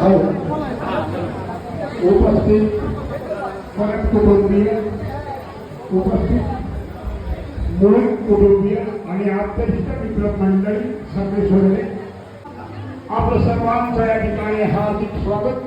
हो. उपस्थित परत कुटुंबीय उपस्थित मूळ कुटुंबीय आणि आत्मनिष्ठ मित्र मंडळी सर्वेश्वरने आपलं सर्वांचं या ठिकाणी हार्दिक स्वागत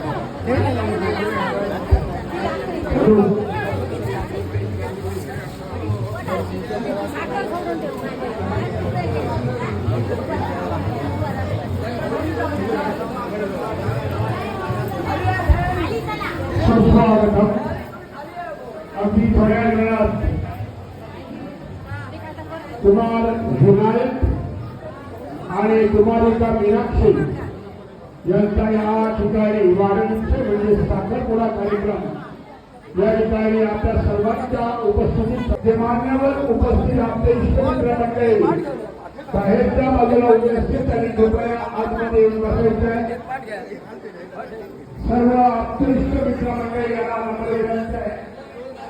थोड्या वेळात कुमार विनायक आणि कुमारिका मीनाक्षी। यांचा या ठिकाणी वाढदिवस म्हणजे साखरपुडा कार्यक्रम. या ठिकाणी आपल्या सर्वांच्या उपस्थितीत जे मान्यवर उपस्थित आपले इष्टमित्र मंडळी बाहेरच्या बाजूला उभे असतील त्यांनी कृपया आतमध्ये येऊन बसायचं सर्व आपलिष्ट मित्र मंडळी यांना नंबर विनंती आहे.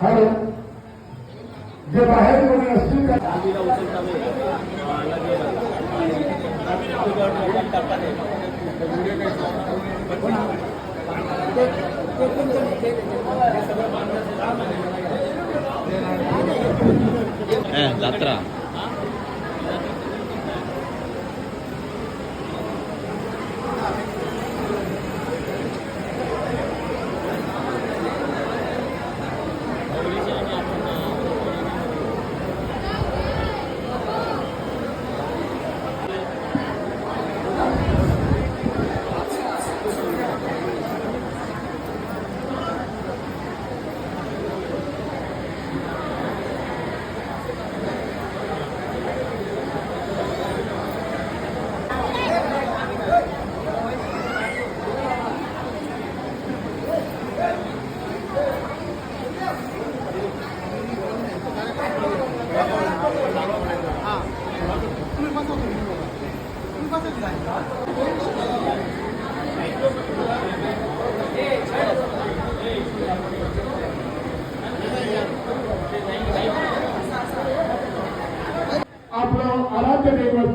हॅलो. जे बाहेर कोणी असतील त्या पण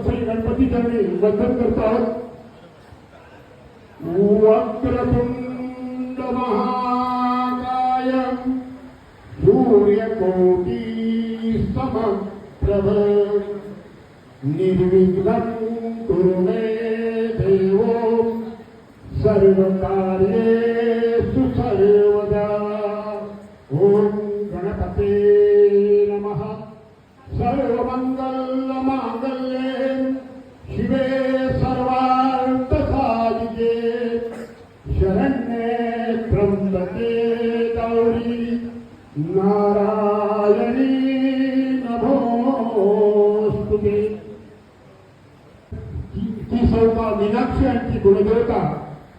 श्री गणपती चरणी वंदन करतो आहोत. वक्रतुंड महाकाय सूर्यकोटी समप्रभ निर्विघ्न कुरुणे गुणदेवता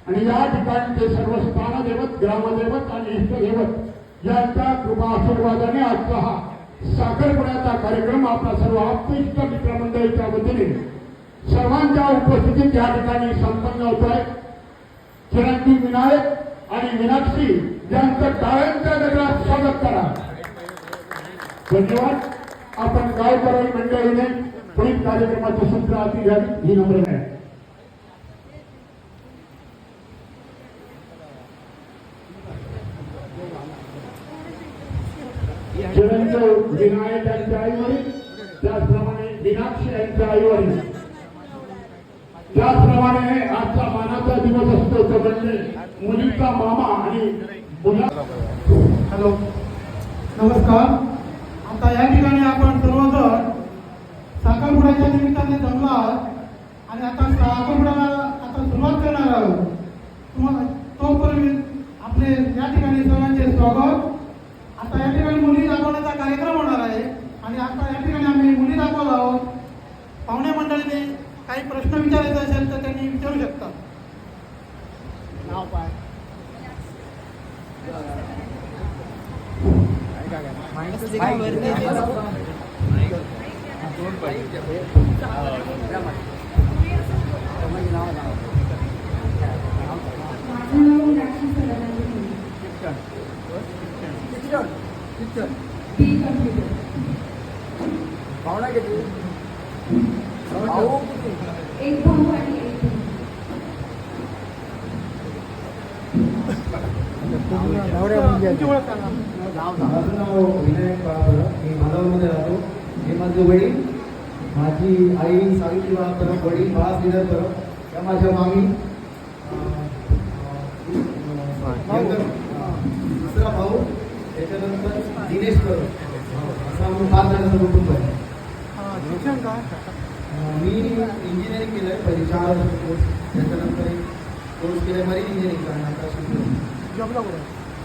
आणि या ठिकाणी ते सर्व स्थानदेवत ग्रामदेवत आणि इष्टदेवत यांच्या कृपा आशीर्वादाने आजचा हा साखरपुड्याचा कार्यक्रम आपला सर्व आप्त मित्रमंडळीच्या वतीने सर्वांच्या उपस्थितीत या ठिकाणी संपन्न होत आहे चिरंजीव विनायक आणि मीनाक्षी यांचं कायमच्या नगरात स्वागत करा. धन्यवाद. आपण गावकरी मंडळीने पुढील कार्यक्रमाची सूत्र हाती घ्यावी ही नम्र आहे चिरंजीव विनायक यांच्या आईवरील त्याचप्रमाणे मीनाक्षी यांच्या आईवरील त्याचप्रमाणे आजचा मानाचा दिवस असतो तो म्हणजे मुलीचा मामा आणि हॅलो. नमस्कार. आता या ठिकाणी आपण सर्वजण साखरपुड्याच्या निमित्ताने जमलात आणि आता साखरपुड्याला आता सुरुवात करणार आहोत. तुम्हाला तोपर्यंत आपले या ठिकाणी सर्वांचे स्वागत. आता या ठिकाणी मुली दाखवण्याचा कार्यक्रम होणार आहे आणि आता या ठिकाणी आम्ही मुली दाखवत आहोत. पाहुणे मंडळीने काही प्रश्न विचारायचे असेल तर त्यांनी विचारू शकतात नाव पाय भावना नाव राशी सदानंद एक भाऊ आणि एक बहीण. तुमची ओळख सांगा माझं नाव विनायक बाळापरा मी माधवमध्ये राहतो. हे माझे वडील. माझी आई सावित्री बाळापरा वडील बाळा श्रीधर परब. या माझ्या मामी. दुसरा भाऊ. त्याच्यानंतर दिनेश परब. असं आम्ही पाच जणांचं कुटुंब आहे. हा, मी इंजिनिअरिंग केलं आहे पहिले चार वर्ष कोर्स त्याच्यानंतर एक कोर्स केला आहे मरीन आता शिकलो जॉबला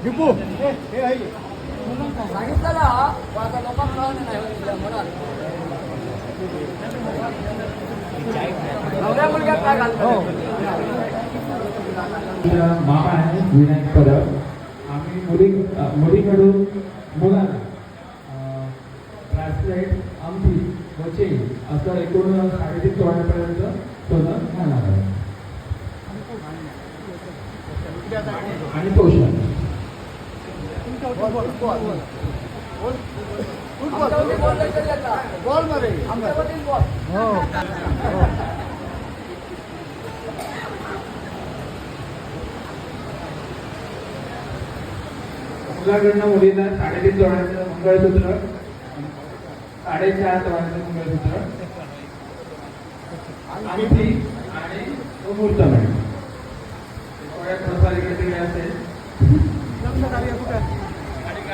काम दीपू ए, हे आहे. बोलून काय? माझा मामा आहे विनायक परब आम्ही मुली मुलीकडून मुलांना ब्रासलेट अंगठी व चेन असं एकूण साडेतीन तोळ्यापर्यंत सोनं घालणार आहे आणि पोषण बोल. बोल. बोल. बोल ना रे. हो. हो. मुलाकडनं मुलींना साडेतीन तोळ्याचं मंगळसूत्र साडेचार तोळ्याचं मंगळसूत्र अंगठी आणि तो मुहूर्तमेढ थोड्या प्रसार इकडे तिकडे असेल लग्न कार्य कुठे आहे? लग्न कार्य लग्न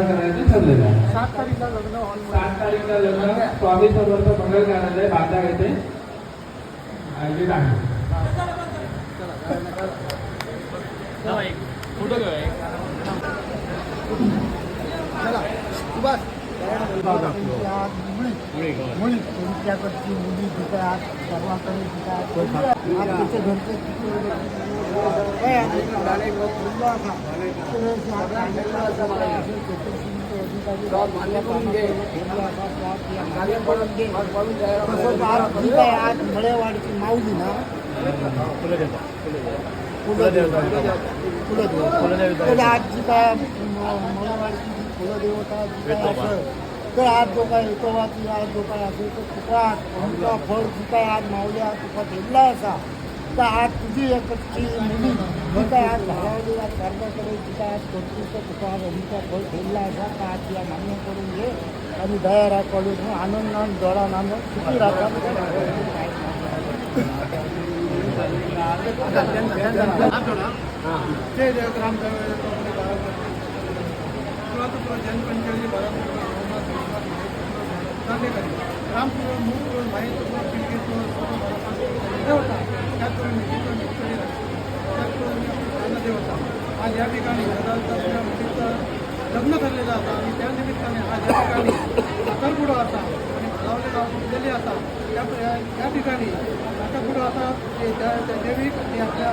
करायचं ठरलेलं आहे सात तारीखला लग्न सात तारीखला लग्न स्वामी समर्थ मंगल कार्यालय बांधा येते आयोजित आहे चला बस मुली तुमच्याकडची मुली आज सर्वांकडे घरचे आहे? आज तसंच आज जी काय आज मळेवाडीची माऊली ना कुलदेव कुलदेव आज जी काय कुलदेवता जी काय असेल तर आज जो काय विठोबाची आज जो काय असेल तर तुका तुमचा फळ काय आज माऊल्या तुका ठेवला असा. तर आज तुझी एकची मुली जी काय आज भारावली आज कर्जाकडे जी काय आज करतीस तर तुका आज अमुचा फळ ठेवला असा तर आज तिला मान्य करून घे. आणि दया करून आनंदान दळानं सुखी जय जय ग्राम जनपंचायती नांदेकरी रामपूर मूळ माहिती देवता त्यातून देवता आज या ठिकाणी गदालचा मुलीचं लग्न ठरलेलं असं आणि त्या निमित्ताने आज या ठिकाणी साखरपुडा असा आणि भालावले गाव असा त्या ठिकाणी साखरपुडा असा ते त्या त्या देवी आणि आपल्या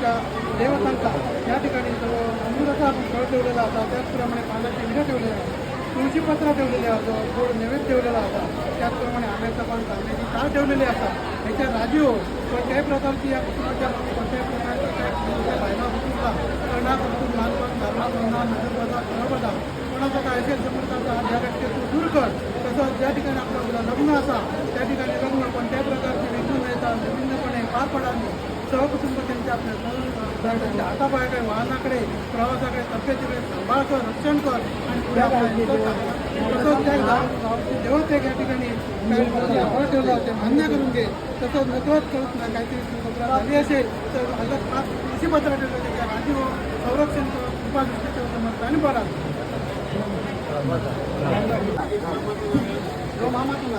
देवीच्या देवतांचा या ठिकाणी जो अमृताचा फळ ठेवलेला होता त्याचप्रमाणे पानाचे विधा ठेवलेले आहे तुळशीपत्र ठेवलेले होतं गोड नैवेद्य ठेवलेला होता त्याचप्रमाणे आंब्याचा पान तांब्याची काळ ठेवलेली असतात ह्याच्या राजीव कोणत्याही प्रकारची या कुटुंबाच्या कोणत्याही प्रकारच्या त्या कुटुंबाच्या बायला कुटुंबा कर्णा कुटुंब मानपान धारणा म्हणा नजरबदा कोणाचा काय असेल समर्थाचा ज्या व्यक्ती तू दूर कर. तसंच ज्या ठिकाणी आपलं लग्न असा त्या ठिकाणी लग्न कोणत्याही प्रकारची विघ्न मिळतात विभिन्नपणे पार पडावी. सहकुटुंब त्यांच्या आपल्या त्यांच्या हातापायाकडे वाहनाकडे प्रवासाकडे तब्येतीकडे सांभाळ कर रक्षण कर आणि पुढे. तसंच त्या गाव गावचे जेव्हा ते या ठिकाणी आवाज ठेवला ते मान्य करून घे तसंच नकळत करत नाही काहीतरी झाली असेल तर अलग पाच कृषी पत्र ठेवलं त्याच्या राजीव संरक्षण कर कृपा दृष्टी ठेवतं मग आणि बरा मामा तुला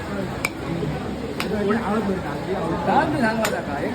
कोण मिळतात सांग माझा काय